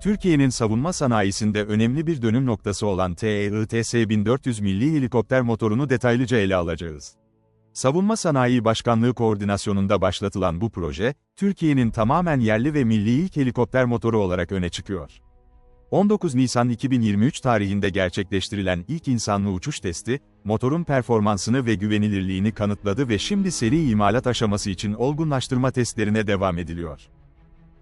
Türkiye'nin savunma sanayisinde önemli bir dönüm noktası olan E TEITS-1400 milli helikopter motorunu detaylıca ele alacağız. Savunma Sanayi Başkanlığı koordinasyonunda başlatılan bu proje, Türkiye'nin tamamen yerli ve milli ilk helikopter motoru olarak öne çıkıyor. 19 Nisan 2023 tarihinde gerçekleştirilen ilk insanlı uçuş testi, motorun performansını ve güvenilirliğini kanıtladı ve şimdi seri imalat aşaması için olgunlaştırma testlerine devam ediliyor.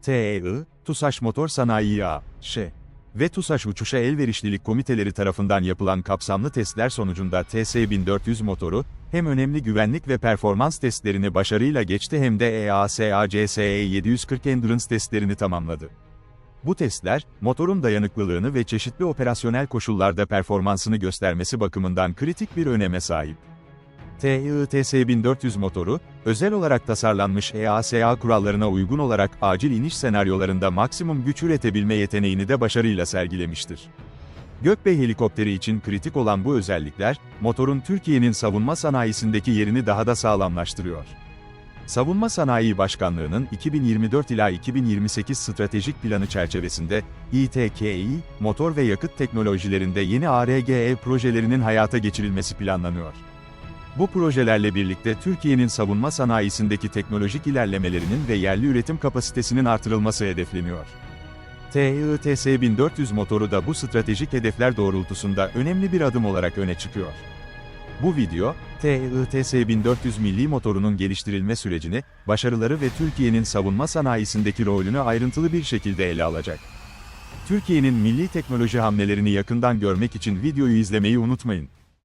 TEI, TUSAŞ Motor Sanayi A.Ş. ve TUSAŞ Uçuşa Elverişlilik Komiteleri tarafından yapılan kapsamlı testler sonucunda TS1400 motoru, hem önemli güvenlik ve performans testlerini başarıyla geçti hem de E EASA-CSE 740 Endurance testlerini tamamladı. Bu testler, motorun dayanıklılığını ve çeşitli operasyonel koşullarda performansını göstermesi bakımından kritik bir öneme sahip. TITS-1400 motoru, özel olarak tasarlanmış EASA kurallarına uygun olarak acil iniş senaryolarında maksimum güç üretebilme yeteneğini de başarıyla sergilemiştir. Gökbey helikopteri için kritik olan bu özellikler, motorun Türkiye'nin savunma sanayisindeki yerini daha da sağlamlaştırıyor. Savunma Sanayi Başkanlığı'nın 2024 ila 2028 stratejik planı çerçevesinde, İTKİ, motor ve yakıt teknolojilerinde yeni ARGE projelerinin hayata geçirilmesi planlanıyor. Bu projelerle birlikte Türkiye'nin savunma sanayisindeki teknolojik ilerlemelerinin ve yerli üretim kapasitesinin artırılması hedefleniyor. TITS-1400 motoru da bu stratejik hedefler doğrultusunda önemli bir adım olarak öne çıkıyor. Bu video, TITS-1400 milli motorunun geliştirilme sürecini, başarıları ve Türkiye'nin savunma sanayisindeki rolünü ayrıntılı bir şekilde ele alacak. Türkiye'nin milli teknoloji hamlelerini yakından görmek için videoyu izlemeyi unutmayın.